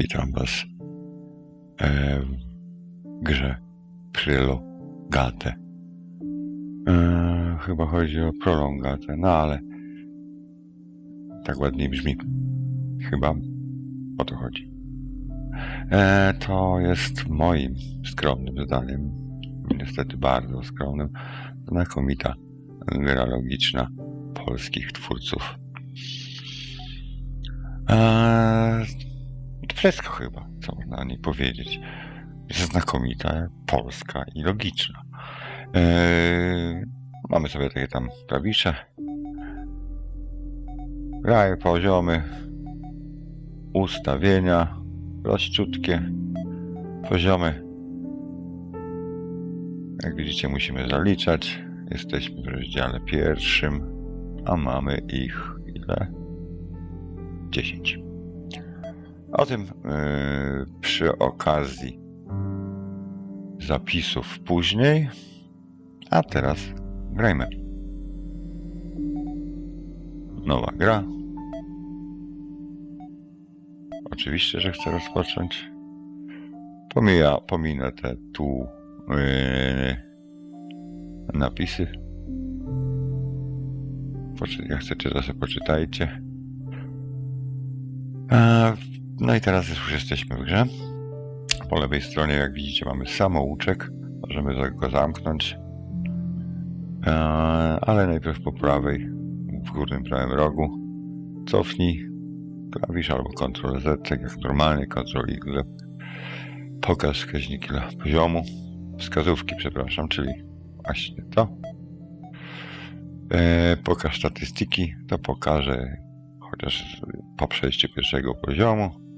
Witam Was e, w grze Prolongatę. E, chyba chodzi o prolongatę, no ale tak ładniej brzmi. Chyba o to chodzi. E, to jest moim skromnym zdaniem, niestety bardzo skromnym, znakomita gra logiczna polskich twórców. To wszystko chyba, co można o niej powiedzieć. Jest znakomita, polska i logiczna. Eee, mamy sobie takie tam klawisze. Graje poziomy, ustawienia, rozciutkie poziomy. Jak widzicie, musimy zaliczać. Jesteśmy w rozdziale pierwszym, a mamy ich ile? 10. O tym yy, przy okazji zapisów później. A teraz grajmy. Nowa gra. Oczywiście, że chcę rozpocząć. Pomija, pominę te tu yy, napisy. Poczy, jak chcecie, to sobie poczytajcie. E, No i teraz już jesteśmy w grze. Po lewej stronie, jak widzicie, mamy samouczek. Możemy go zamknąć. E, Ale najpierw po prawej, w górnym prawym rogu, cofnij klawisz albo Ctrl Z, tak jak normalnie, Ctrl Y. Pokaż wskaźniki dla poziomu. Wskazówki, przepraszam, czyli właśnie to. E, Pokaż statystyki, to pokaże chociaż po przejściu pierwszego poziomu.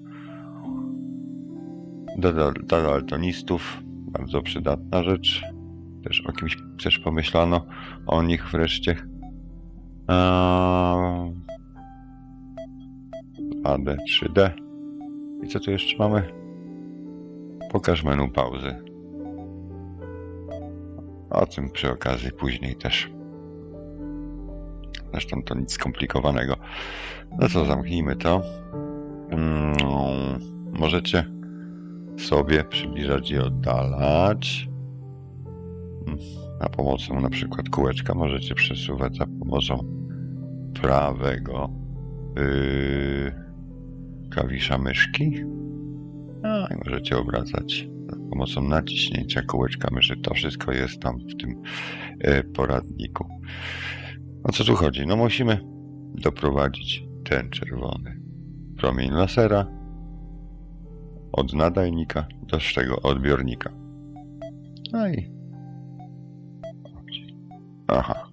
Do, do, daltonistów bardzo przydatna rzecz. Też o kimś też pomyślano, o nich wreszcie. AD, 3D. I co tu jeszcze mamy? Pokaż menu pauzy. O tym przy okazji później też. Zresztą to nic skomplikowanego. No co, zamknijmy to. Mm, możecie sobie przybliżać i oddalać. Za pomocą na przykład kółeczka możecie przesuwać za pomocą prawego yy, klawisza myszki. No i możecie obracać za pomocą naciśnięcia kółeczka myszy. To wszystko jest tam w tym yy, poradniku. O co tu chodzi? No musimy doprowadzić ten czerwony promień lasera od nadajnika do tego odbiornika. No i. Aha.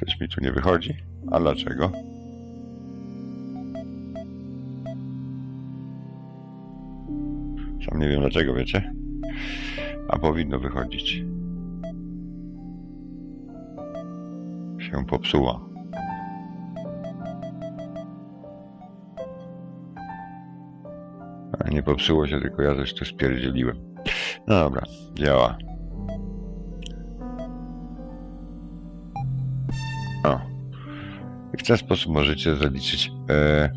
Coś mi tu nie wychodzi. A dlaczego? Sam nie wiem dlaczego, wiecie? A powinno wychodzić. Się popsuła. Nie popsuło się, tylko ja coś tu spierdzieliłem. No dobra, działa. O. I w ten sposób możecie zaliczyć e,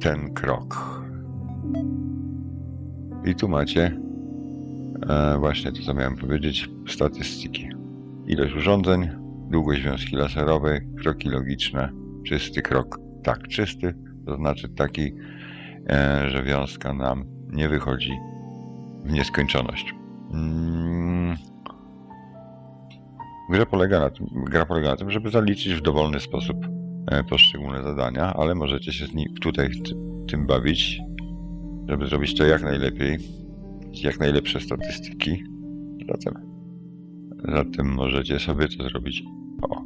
ten krok. I tu macie e, właśnie to, co miałem powiedzieć, statystyki. Ilość urządzeń, długość wiązki laserowej, kroki logiczne, czysty krok. Tak, czysty, to znaczy taki, że wiązka nam nie wychodzi w nieskończoność. Mm. Gra polega, na tym, gra polega na tym, żeby zaliczyć w dowolny sposób e, poszczególne zadania, ale możecie się z nim tutaj ty- tym bawić, żeby zrobić to jak najlepiej, jak najlepsze statystyki. Zatem, zatem możecie sobie to zrobić o,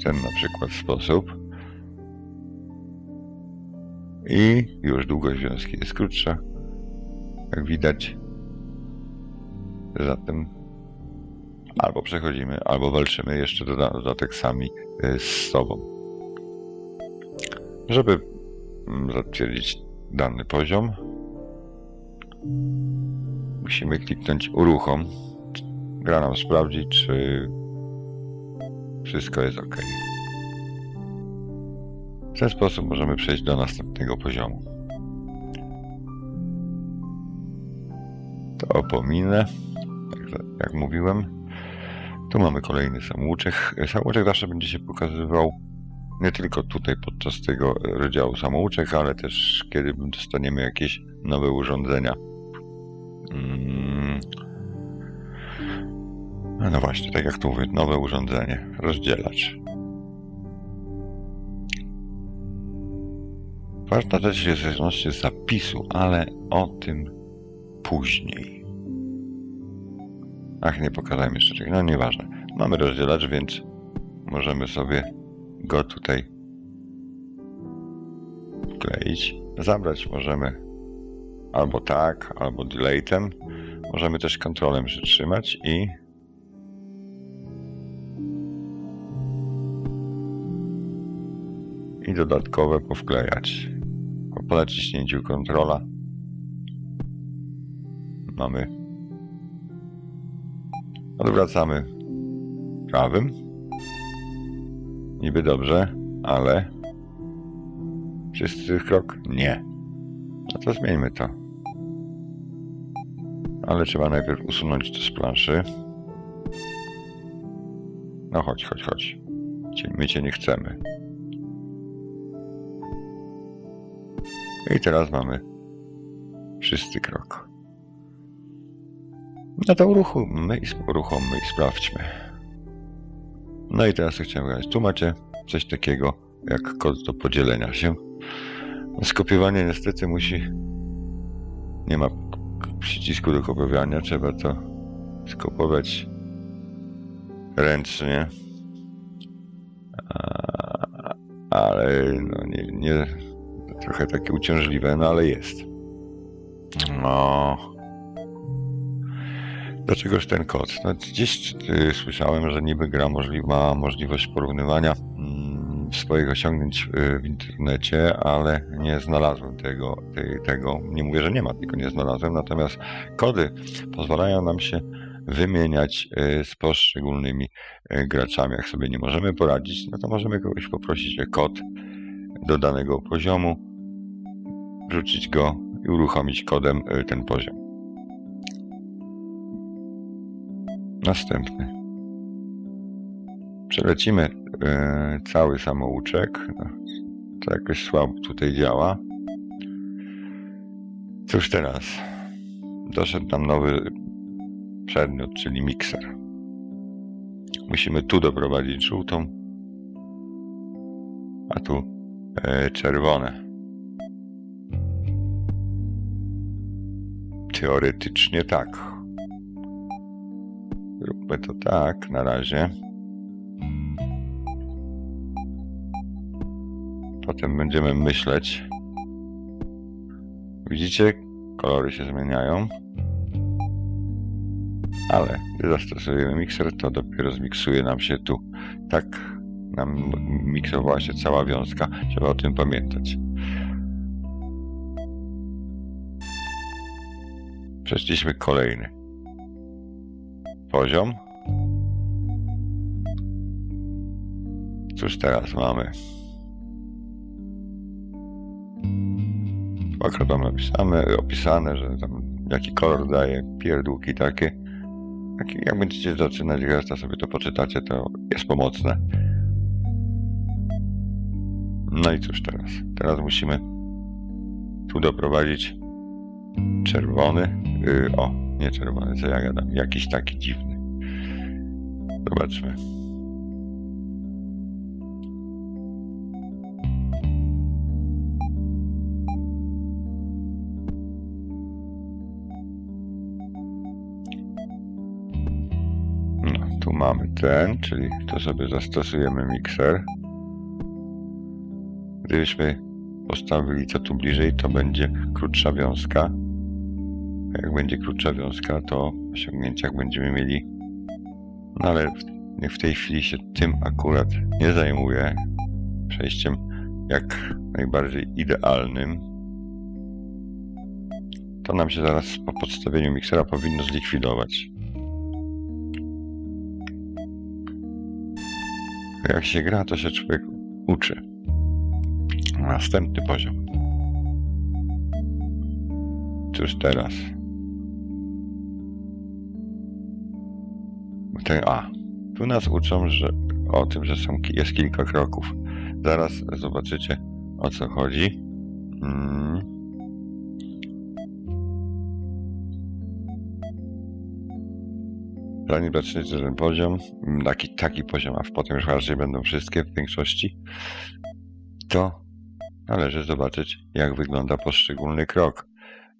w ten na przykład sposób. I już długość wiązki jest krótsza, jak widać. Zatem albo przechodzimy, albo walczymy jeszcze doda- dodatek sami y, z sobą. Żeby mm, zatwierdzić dany poziom, musimy kliknąć uruchom. Gra nam sprawdzi, czy wszystko jest ok. W ten sposób możemy przejść do następnego poziomu. To opominę, jak, jak mówiłem. Tu mamy kolejny samouczek. Samouczek zawsze będzie się pokazywał nie tylko tutaj podczas tego rozdziału samouczek, ale też kiedy dostaniemy jakieś nowe urządzenia. Mm. No właśnie, tak jak tu mówię, nowe urządzenie, rozdzielacz. Ważna rzecz jest odnośnie zapisu, ale o tym później. Ach, nie pokazałem jeszcze czegoś, no nieważne. Mamy rozdzielacz, więc możemy sobie go tutaj wkleić. Zabrać możemy albo tak, albo deletem. Możemy też kontrolem przytrzymać i i dodatkowe powklejać. Po naciśnięciu kontrola mamy odwracamy prawym niby dobrze, ale wszyscy krok nie. No to zmieńmy to. Ale trzeba najpierw usunąć to z planszy. No chodź, chodź, chodź. My cię nie chcemy. I teraz mamy wszyscy krok. No to uruchommy i uruchommy i sprawdźmy. No i teraz chciałem powiedzieć, tu macie coś takiego jak kod do podzielenia się. Skopiowanie niestety musi... Nie ma przycisku do kopiowania, trzeba to skopować ręcznie. A, ale no nie, nie, trochę takie uciążliwe, no ale jest. No. Dlaczegoż ten kod? No, gdzieś y, słyszałem, że niby gra ma możliwość porównywania mm, swoich osiągnięć y, w internecie, ale nie znalazłem tego, tego. Nie mówię, że nie ma, tylko nie znalazłem. Natomiast kody pozwalają nam się wymieniać y, z poszczególnymi y, graczami. Jak sobie nie możemy poradzić, no to możemy kogoś poprosić o kod do danego poziomu, wrzucić go i uruchomić kodem y, ten poziom. Następny. Przelecimy e, cały samouczek. No, to jakoś słabo tutaj działa. Cóż teraz? Doszedł nam nowy przedmiot, czyli mikser. Musimy tu doprowadzić żółtą, a tu e, czerwone. Teoretycznie tak. Zróbmy to tak na razie. Potem będziemy myśleć. Widzicie? Kolory się zmieniają. Ale gdy zastosujemy mikser, to dopiero zmiksuje nam się tu. Tak nam miksowała się cała wiązka. Trzeba o tym pamiętać. Przeszliśmy kolejny poziom. Cóż teraz mamy? Tu Akurat mam napisane, opisane, że tam jaki kolor daje, pierdółki takie. Jak, jak będziecie zaczynać grać, to sobie to poczytacie, to jest pomocne. No i cóż teraz? Teraz musimy tu doprowadzić czerwony. Yy, o, nie czerwony, co ja gadam. Jakiś taki dziwny. Zobaczmy. No, tu mamy ten, czyli to sobie zastosujemy mikser. Gdybyśmy postawili to tu bliżej, to będzie krótsza wiązka. Jak będzie krótsza wiązka, to w osiągnięciach będziemy mieli. No ale w, w tej chwili się tym akurat nie zajmuję. Przejściem jak najbardziej idealnym. To nam się zaraz po podstawieniu miksera powinno zlikwidować. Jak się gra, to się człowiek uczy. Następny poziom. Cóż teraz? Ten, a, tu nas uczą, że o tym, że są, jest kilka kroków. Zaraz zobaczycie o co chodzi. Mm. Zanim zaczniecie ten poziom, taki, taki poziom, a potem już raczej będą wszystkie w większości, to należy zobaczyć, jak wygląda poszczególny krok.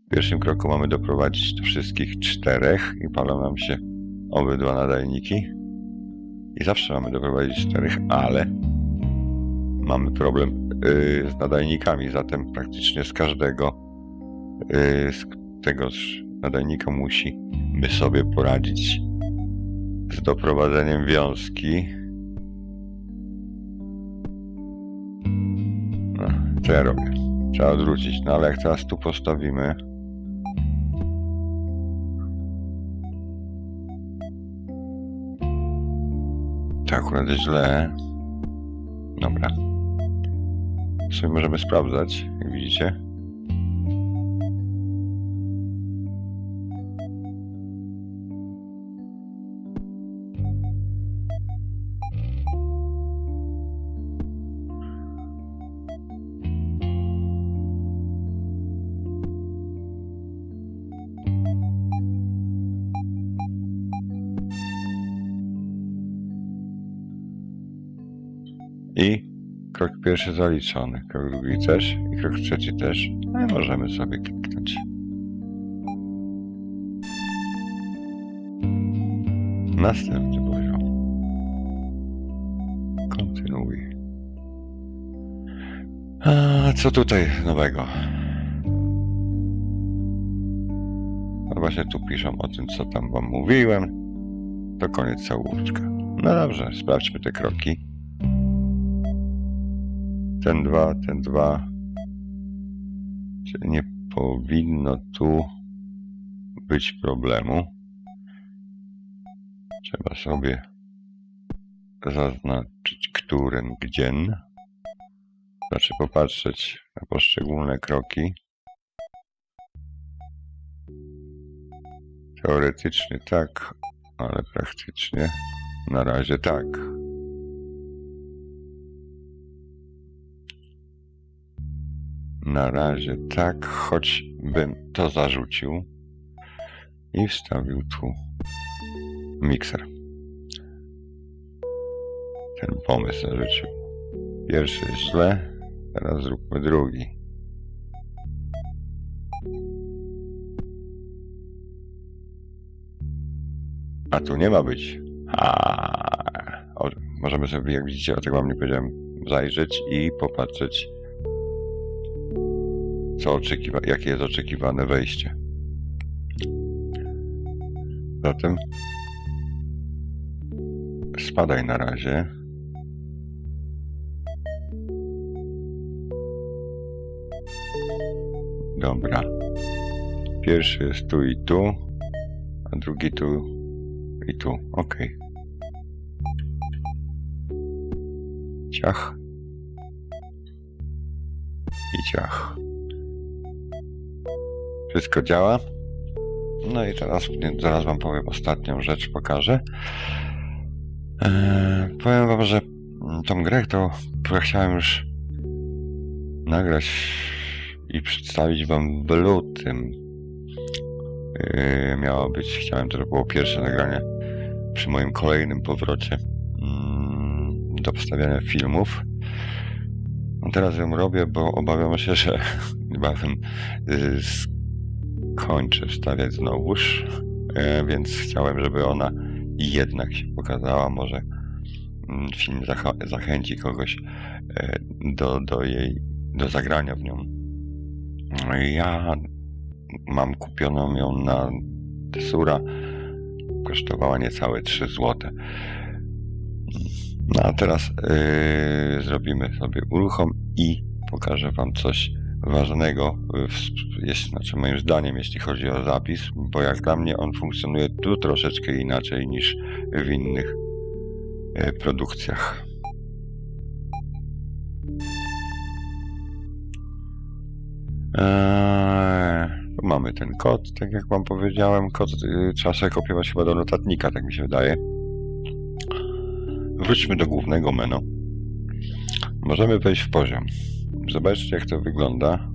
W pierwszym kroku mamy doprowadzić do wszystkich czterech i palą nam się obydwa nadajniki. I zawsze mamy doprowadzić czterech, ale mamy problem yy, z nadajnikami, zatem praktycznie z każdego yy, z tegoż nadajnika musimy sobie poradzić z doprowadzeniem wiązki. No, co ja robię? Trzeba odwrócić. No ale jak teraz tu postawimy. To akurat źle. Dobra. Sobie możemy sprawdzać, jak widzicie. Krok pierwszy zaliczony, krok drugi też i krok trzeci też. No i możemy sobie kliknąć. Następny poziom. Kontynuuj. A co tutaj nowego? No właśnie tu piszą o tym, co tam wam mówiłem. To koniec całóweczka. No dobrze, sprawdźmy te kroki ten dwa, ten dwa. Czyli nie powinno tu być problemu. Trzeba sobie zaznaczyć, którym gdzien. Znaczy popatrzeć na poszczególne kroki. Teoretycznie tak, ale praktycznie na razie tak. Na razie tak, choćbym to zarzucił i wstawił tu mikser. Ten pomysł zarzucił. Pierwszy jest źle, teraz zróbmy drugi. A tu nie ma być. A, możemy sobie, jak widzicie, o tego wam nie powiedziałem, zajrzeć i popatrzeć co oczekiwa, jakie jest oczekiwane wejście. Zatem spadaj na razie. Dobra. Pierwszy jest tu i tu, a drugi tu i tu. Ok. Ciach. I ciach. Wszystko działa. No i teraz zaraz wam powiem ostatnią rzecz, pokażę. Eee, powiem wam, że tą grę to chciałem już nagrać i przedstawić wam w lutym. Eee, miało być, chciałem, to było pierwsze nagranie przy moim kolejnym powrocie mm, do wstawiania filmów. No teraz ją robię, bo obawiam się, że niebawem y, kończę wstawiać znowuż, e, więc chciałem, żeby ona jednak się pokazała. Może mm, film zachęci kogoś e, do, do jej, do zagrania w nią. No Ja mam kupioną ją na Tesura. Kosztowała niecałe 3 zł. No a teraz yy, zrobimy sobie uruchom i pokażę Wam coś ważnego, jeśli, znaczy moim zdaniem, jeśli chodzi o zapis, bo jak dla mnie on funkcjonuje tu troszeczkę inaczej niż w innych e, produkcjach. Eee, tu mamy ten kod, tak jak wam powiedziałem. Kod y, trzeba sobie kopiować chyba do notatnika, tak mi się wydaje. Wróćmy do głównego menu. Możemy wejść w poziom. Zobaczcie, jak to wygląda.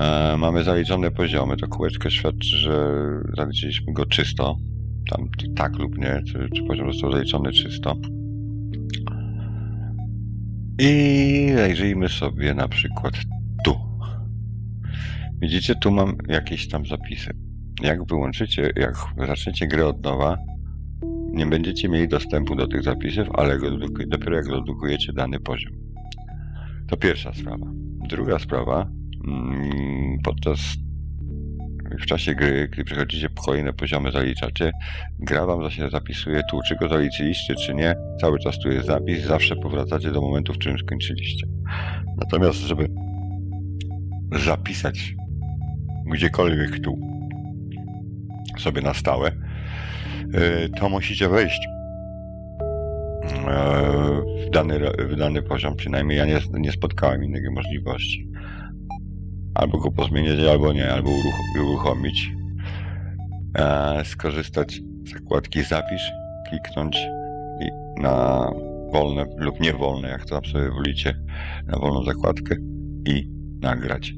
E, mamy zaliczone poziomy. To kółeczko świadczy, że zaliczyliśmy go czysto. Tam tak lub nie, czy, czy poziom został zaliczony czysto. I zajrzyjmy sobie na przykład tu. Widzicie, tu mam jakieś tam zapisy. Jak wyłączycie, jak zaczniecie grę od nowa, nie będziecie mieli dostępu do tych zapisów, ale dopiero jak dodrukujecie dany poziom. To pierwsza sprawa. Druga sprawa, mm, podczas w czasie gry, gdy przechodzicie kolejne poziomy, zaliczacie, gra wam się zapisuje tu, czy go zaliczyliście, czy nie. Cały czas tu jest zapis, zawsze powracacie do momentu, w którym skończyliście. Natomiast, żeby zapisać gdziekolwiek tu sobie na stałe, yy, to musicie wejść yy, w dany, w dany poziom. Przynajmniej ja nie, nie spotkałem innej możliwości. Albo go pozmieniać, albo nie, albo uruch- uruchomić. E, skorzystać z zakładki zapisz, kliknąć na wolne lub niewolne, jak to tam sobie wolicie, na wolną zakładkę i nagrać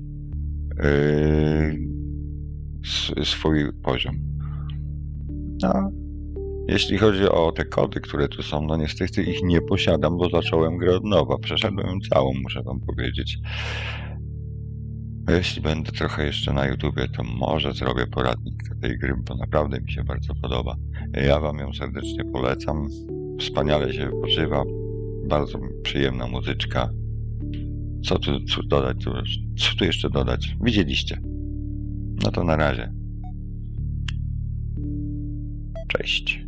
s- swój poziom. No, jeśli chodzi o te kody, które tu są, no niestety ich nie posiadam, bo zacząłem grę od nowa. Przeszedłem całą, muszę wam powiedzieć. Jeśli będę trochę jeszcze na YouTubie, to może zrobię poradnik tej gry, bo naprawdę mi się bardzo podoba. Ja wam ją serdecznie polecam. Wspaniale się wypoczywa. Bardzo przyjemna muzyczka. Co tu, co dodać? Co tu jeszcze dodać? Widzieliście. No to na razie. Cześć.